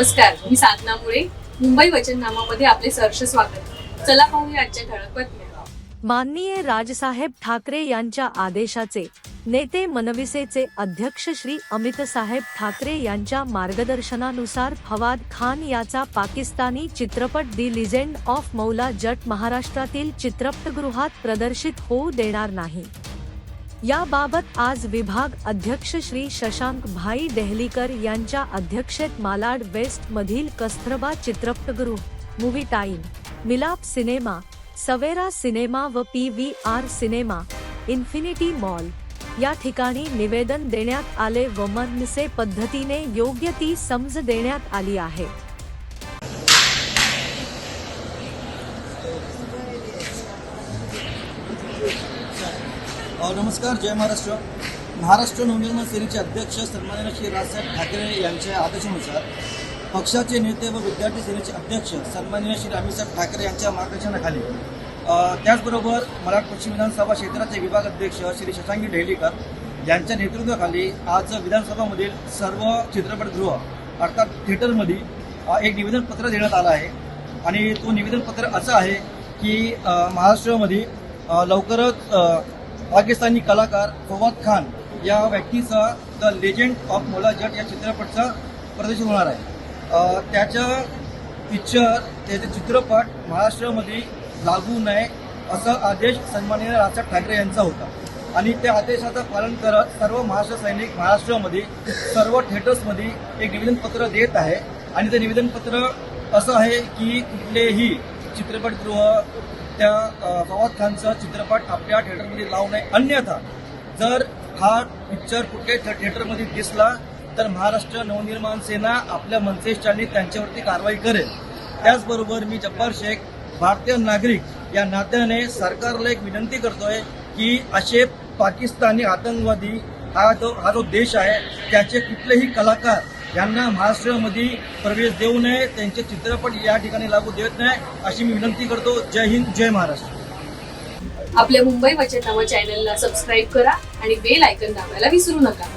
नमस्कार मी साधना मुळे मुंबई वचननामामध्ये आपले सहर्ष स्वागत. चला पाहूया आजच्या ठळक बातम्या. माननीय राजसाहेब ठाकरे यांच्या आदेशाचे नेते मनविसेचे अध्यक्ष श्री अमितसाहेब ठाकरे यांच्या मार्गदर्शनानुसार फवाद खान याचा पाकिस्तानी चित्रपट दी लिजेंड ऑफ मौला जट महाराष्ट्रातील चित्रपटगृहात प्रदर्शित होऊ देणार नाही. याबाबत आज विभाग अध्यक्ष श्री शशांक भाई देहलीकर यांच्या अध्यक्षेत मालाड वेस्ट मधील कस्तरबा चित्रपटगृह movie time Milap cinema Savera cinema व P V R cinema Infinity Mall या ठिकाणी निवेदन देण्यात आले व मनसे पद्धतीने योग्य ती समज देण्यात आली आहे. नमस्कार जय महाराष्ट्र. महाराष्ट्र नवनिर्माण सेनेचे अध्यक्ष सन्माननीय श्री राजसाहेब ठाकरे यांच्या आदेशानुसार पक्षाचे नेते व विद्यार्थी सेनेचे अध्यक्ष सन्मान्य श्री अमितसाहेब ठाकरे यांच्या मार्गदर्शनाखाली त्याचबरोबर मराठ पश्चिम विधानसभा क्षेत्राचे विभाग अध्यक्ष श्री शशांकी ढेलीकर यांच्या नेतृत्वाखाली आज विधानसभामधील सर्व चित्रपटगृह अर्थात थिएटरमध्ये एक निवेदनपत्र देण्यात आलं आहे. आणि तो निवेदनपत्र असं आहे की महाराष्ट्रामध्ये लवकरच पाकिस्तानी कलाकार फवाद खान या व्यक्तीचा द लेजंड ऑफ मोला जट या चित्रपटचा प्रदर्शन होणार आहे. त्याच्या पिक्चर त्याचे चित्रपट महाराष्ट्रामध्ये लागू नये असा आदेश सन्माननीय राजसाहेब ठाकरे यांचा होता. आणि त्या आदेशाचं पालन करत सर्व महाराष्ट्र सैनिक महाराष्ट्रामध्ये सर्व थिएटर्समध्ये एक निवेदनपत्र देत आहे. आणि ते निवेदनपत्र असं आहे की कुठलेही चित्रपटगृह त्या फवाद खानचा चित्रपट आपल्या थिएटरमध्ये लावू नये. अन्यथा जर हा पिक्चर कुठल्याही थिएटरमध्ये दिसला तर महाराष्ट्र नवनिर्माण सेना आपल्या मनसेशांनी त्यांच्यावरती कारवाई करेल. त्याचबरोबर मी जब्बार शेख भारतीय नागरिक या नात्याने सरकारला एक विनंती करतोय की असे पाकिस्तानी आतंकवादी हा जो हा जो देश आहे त्याचे कुठलेही कलाकार यांना महाराष्ट्रामध्ये प्रवेश देऊ नये त्यांचे चित्रपट या ठिकाणी लागू देत नाही अशी मी विनंती करतो. जय हिंद जय महाराष्ट्र. आपल्या मुंबई वचननामा चॅनलला सबस्क्राईब करा आणि बेल आयकन दाबायला विसरू नका.